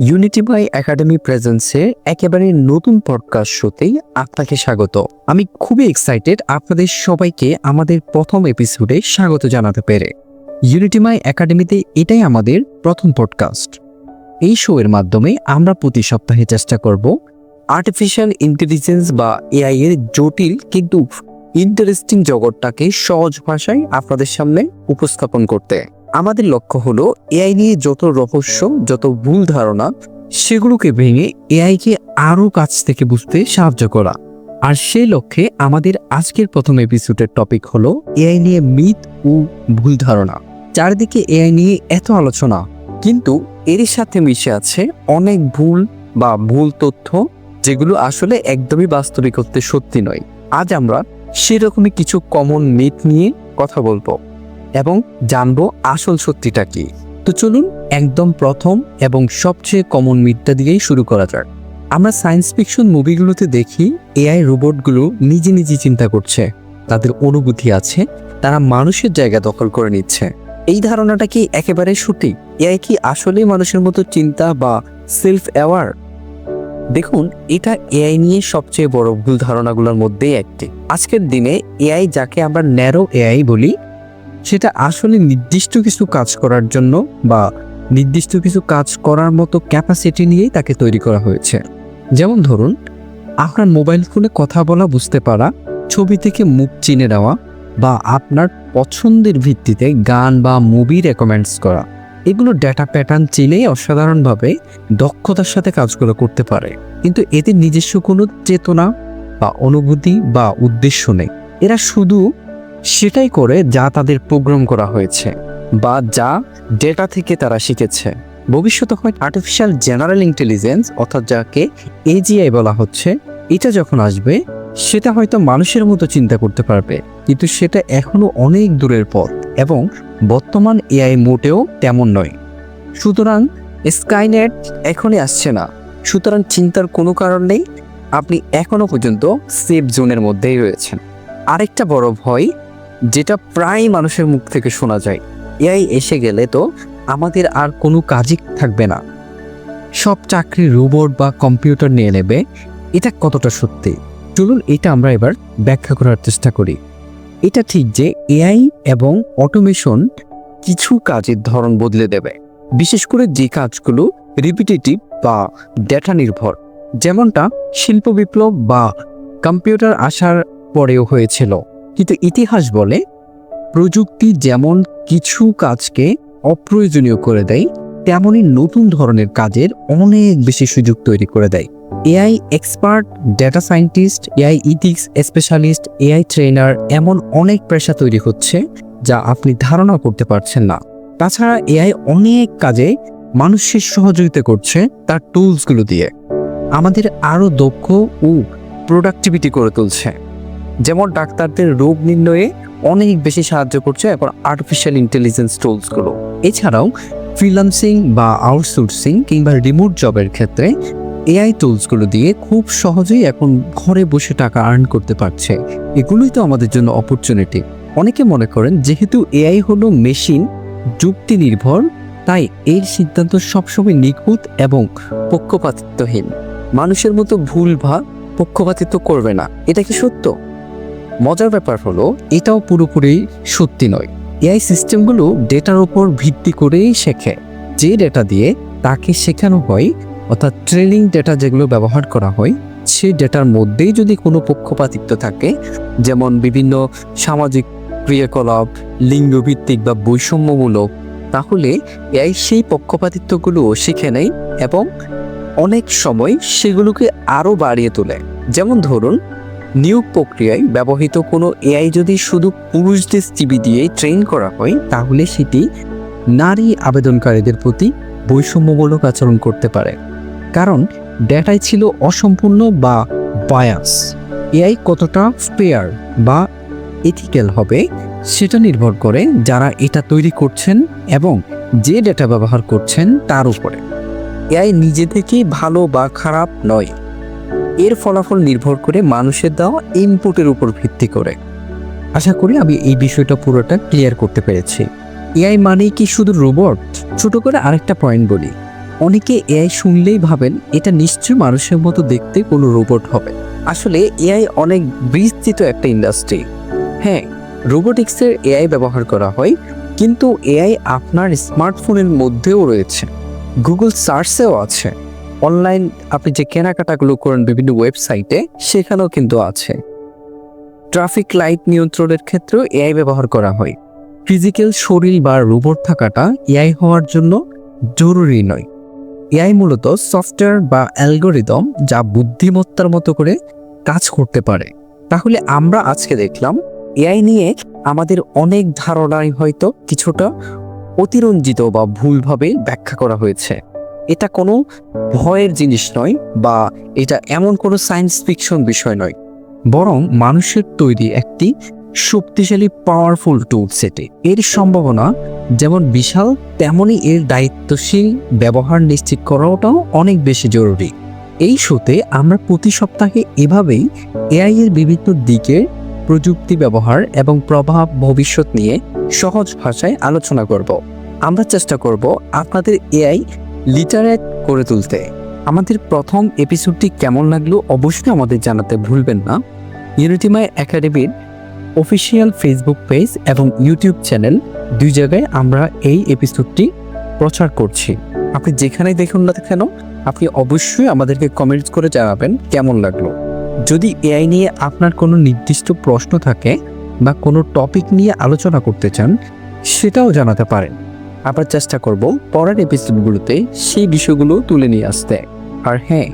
Unity by academy প্রেজেন্সের একেবারে নতুন podcast শোতেই আপনাকে স্বাগত। আমি খুবই এক্সাইটেড আপনাদের সবাইকে আমাদের প্রথম এপিসোডে স্বাগত জানাতে পেরে। ইউনিটি মাই একাডেমিতে এটাই আমাদের প্রথম পডকাস্ট এই শো এর মাধ্যমে আমরা প্রতি সপ্তাহে চেষ্টা করব আর্টিফিশিয়াল ইন্টেলিজেন্স বা এআই এর জটিল কিন্তু ইন্টারেস্টিং জগৎটাকে সহজ ভাষায় আপনাদের সামনে উপস্থাপন করতে। আমাদের লক্ষ্য হলো এআই নিয়ে যত রহস্য, যত ভুল ধারণা, সেগুলোকে ভেঙে এআইকে আরও কাছ থেকে বুঝতে সাহায্য করা। আর সেই লক্ষ্যে আমাদের আজকের প্রথম এপিসোডের টপিক হলো এআই নিয়ে মিথ ও ভুল ধারণা। চারিদিকে এআই নিয়ে এত আলোচনা, কিন্তু এর সাথে মিশে আছে অনেক ভুল বা ভুল তথ্য, যেগুলো আসলে একদমই বাস্তবিকত্বে সত্যি নয়। আজ আমরা সেরকমই কিছু কমন মিথ নিয়ে কথা বলব। এবং জানব আসল সত্যিটা কি। তো চলুন একদম প্রথম এবং সবচেয়ে কমন মিথটা দিয়েই শুরু করা যাক। আমরা সায়েন্স ফিকশন মুভিগুলোতে দেখি এআই রোবটগুলো নিজে নিজে চিন্তা করছে। তাদের অনুভূতি আছে, তারা মানুষের জায়গা দখল করে নিচ্ছে। এই ধারণাটা কি একেবারে সঠিক? এআই কি আসলেই মানুষের মতো চিন্তা বা সেলফ অ্যাওয়ার দেখুন, এটা এআই নিয়ে সবচেয়ে বড় ভুল ধারণাগুলোর মধ্যেই একটি। আজকের দিনে এআই যাকে আমরা ন্যারো এআই বলি সেটা আসলে নির্দিষ্ট কিছু কাজ করার জন্য বা নির্দিষ্ট কিছু কাজ করার মতো ক্যাপাসিটি নিয়েই তাকে তৈরি করা হয়েছে। যেমন ধরুন, আপনার মোবাইল ফোনে কথা বলা বুঝতে পারা, ছবি থেকে মুখ চিনে নেওয়া বা আপনার পছন্দের ভিত্তিতে গান বা মুভি রেকমেন্ডস করা। এগুলো ডেটা প্যাটার্ন চিনেই অসাধারণভাবে দক্ষতার সাথে কাজগুলো করতে পারে। কিন্তু এদের নিজস্ব কোনো চেতনা বা অনুভূতি বা উদ্দেশ্য নেই। এরা শুধু সেটাই করে যা তাদের প্রোগ্রাম করা হয়েছে বা যা ডেটা থেকে তারা শিখেছে। ভবিষ্যতে হয় আর্টিফিশিয়াল জেনারেল ইন্টেলিজেন্স অর্থাৎ যাকে এজিআই বলা হচ্ছে, এটা যখন আসবে, সেটা হয়তো মানুষের মতো চিন্তা করতে পারবে, কিন্তু সেটা এখনও অনেক দূরের পথ এবং বর্তমান এআই মোটেও তেমন নয়। সুতরাং স্কাইনেট এখনই আসছে না। সুতরাং চিন্তার কোনো কারণ নেই, আপনি এখনও পর্যন্ত সেফ জোনের মধ্যেই রয়েছেন। আরেকটা বড় ভয় যেটা প্রায় মানুষের মুখ থেকে শোনা যায়। এআই এসে গেলে তো আমাদের আর কোনো কাজই থাকবে না। সব চাকরি রোবট বা কম্পিউটার নিয়ে নেবে, এটা কতটা সত্যি? চলুন এটা আমরা এবার ব্যাখ্যা করার চেষ্টা করি। এটা ঠিক যে এআই এবং অটোমেশন কিছু কাজের ধরন বদলে দেবে। বিশেষ করে যে কাজগুলো রিপিটেটিভ বা ডেটা নির্ভর, যেমনটা শিল্প বিপ্লব বা কম্পিউটার আসার পরেও হয়েছিল। কিন্তু ইতিহাস বলে, প্রযুক্তি যেমন কিছু কাজকে অপ্রয়োজনীয় করে দেয় তেমনই নতুন ধরনের কাজের অনেক বেশি সুযোগ তৈরি করে দেয়। AI expert, data scientist, AI ethics specialist, AI trainer এমন অনেক পেশা তৈরি হচ্ছে যা আপনি ধারণা করতে পারছেন না। তাছাড়া এআই অনেক কাজে মানুষের সহযোগিতা করছে তার টুলসগুলো দিয়ে। আমাদের আরও দক্ষ ও প্রোডাক্টিভিটি করে তুলছে। যেমন ডাক্তারদের রোগ নির্ণয়ে অনেক বেশি সাহায্য করছে এখন আর্টিফিশিয়াল ইন্টেলিজেন্স টুলসগুলো এছাড়াও ফ্রিল্যান্সিং বা আউটসোর্সিং কিংবা রিমোট জবের ক্ষেত্রে এআই টুলসগুলো দিয়ে খুব সহজেই এখন ঘরে বসে টাকা আর্ন করতে পারছে। এগুলোই তো আমাদের জন্য অপরচুনিটি অনেকে মনে করেন, যেহেতু এআই হলো মেশিন যুক্তি নির্ভর তাই এর সিদ্ধান্ত সবসময় নিখুঁত এবং পক্ষপাতিত্বহীন মানুষের মতো ভুল বা পক্ষপাতিত্ব করবে না। এটা কি সত্য? মজার ব্যাপার হলো, এটাও পুরোপুরি সত্যি নয়। এআই সিস্টেমগুলো ডেটার উপর ভিত্তি করেই শেখে। যে ডেটা দিয়ে তাকে শেখানো হয়, অর্থাৎ ট্রেনিং ডেটা যেগুলো ব্যবহার করা হয়, সেই ডেটার মধ্যেই যদি কোনো পক্ষপাতিত্ব থাকে, যেমন বিভিন্ন সামাজিক ক্রিয়াকলাপ, লিঙ্গভিত্তিক বা বৈষম্যমূলক, তাহলে এআই সেই পক্ষপাতিত্বগুলো শিখে নেয় এবং অনেক সময় সেগুলোকে আরও বাড়িয়ে তোলে। যেমন ধরুন নিয়োগ প্রক্রিয়ায় ব্যবহৃত কোনো এআই যদি শুধু পুরুষদের সিবি দিয়ে ট্রেন করা হয়, তাহলে সেটি নারী আবেদনকারীদের প্রতি বৈষম্যমূলক আচরণ করতে পারে। কারণ ডেটাই ছিল অসম্পূর্ণ বা বায়াস এআই কতটা ফেয়ার বা এথিক্যাল হবে, সেটা নির্ভর করে যারা এটা তৈরি করছেন এবং যে ডেটা ব্যবহার করছেন তার উপরে। এআই নিজে থেকেই ভালো বা খারাপ নয়। এর ফলাফল নির্ভর করে মানুষের দেওয়া ইনপুটের উপর ভিত্তি করে। আশা করি আমি এই বিষয়টা পুরোটা ক্লিয়ার করতে পেরেছি। এআই মানেই কি শুধু রোবট ছোট করে আরেকটা পয়েন্ট বলি। অনেকে এআই শুনলেই ভাবেন, এটা নিশ্চয়ই মানুষের মতো দেখতে কোনো রোবট হবে। আসলে এআই অনেক বিস্তৃত একটা ইন্ডাস্ট্রি হ্যাঁ রোবোটিক্সের এআই ব্যবহার করা হয়, কিন্তু এআই আপনার স্মার্টফোনের মধ্যেও রয়েছে। গুগল সার্চেও আছে। অনলাইন আপনি যে কেনাকাটাগুলো করেন বিভিন্ন ওয়েবসাইটে সেখানেও কিন্তু আছে। ট্রাফিক লাইট নিয়ন্ত্রণের ক্ষেত্রেও এআই ব্যবহার করা হয়। ফিজিক্যাল শরীর বা রোবট থাকাটা এআই হওয়ার জন্য জরুরি নয়। এআই মূলত সফটওয়্যার বা অ্যালগোরিদম যা বুদ্ধিমত্তার মতো করে কাজ করতে পারে। তাহলে আমরা আজকে দেখলাম এআই নিয়ে আমাদের অনেক ধারণাই হয়তো কিছুটা অতিরঞ্জিত বা ভুলভাবে ব্যাখ্যা করা হয়েছে। এটা কোনো ভয়ের জিনিস নয় বা এটা এমন কোনো সায়েন্স ফিকশন বিষয় নয়। বরং মানুষের তৈরি একটি শক্তিশালী পাওয়ারফুল টুল সেটে এর সম্ভাবনা যেমন বিশাল, তেমনই এর দায়িত্বশীল, ব্যবহার নিশ্চিত করাটাও অনেক বেশি জরুরি। এই শোতে আমরা প্রতি সপ্তাহে এভাবেই এআই এর বিভিন্ন দিকের প্রযুক্তি ব্যবহার এবং প্রভাব ভবিষ্যৎ নিয়ে সহজ ভাষায় আলোচনা করব। আমরা চেষ্টা করব আপনাদের এআই লিটারেট করে তুলতে। আমাদের প্রথম এপিসোডটি কেমন লাগল অবশ্যই আমাদের জানাতে ভুলবেন না। ইউনিটিমাই একাডেমির অফিসিয়াল ফেসবুক পেজ এবং ইউটিউব চ্যানেল দুই জায়গায় আমরা এই এপিসোডটি প্রচার করছি। আপনি যেখানেই দেখুন না কেন, আপনি অবশ্যই আমাদেরকে কমেন্টস করে জানাবেন কেমন লাগল। যদি এআই নিয়ে আপনার কোনো নির্দিষ্ট প্রশ্ন থাকে বা কোনো টপিক নিয়ে আলোচনা করতে চান, সেটাও জানাতে পারেন। আমরা চেষ্টা করব পরের এপিসোডগুলোতে সেই বিষয়গুলো তুলে নিয়ে আসতে। আর হ্যাঁ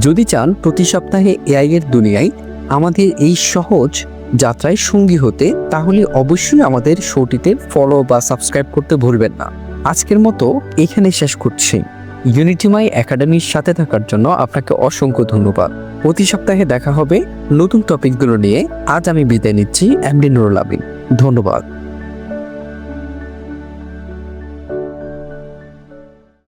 যদি চান প্রতি সপ্তাহে এআই এর দুনিয়ায় আমাদের এই সহজ যাত্রায় সঙ্গী হতে, তাহলে অবশ্যই আমাদের শোটিতে ফলো বা সাবস্ক্রাইব করতে ভুলবেন না। আজকের মতো এখানে শেষ করছি। ইউনিটিমাই একাডেমির সাথে থাকার জন্য আপনাকে অসংখ্য ধন্যবাদ। প্রতি সপ্তাহে দেখা হবে নতুন টপিকগুলো নিয়ে। আজ আমি বিদায় নিচ্ছি এমডি নুরুল আবিন ধন্যবাদ।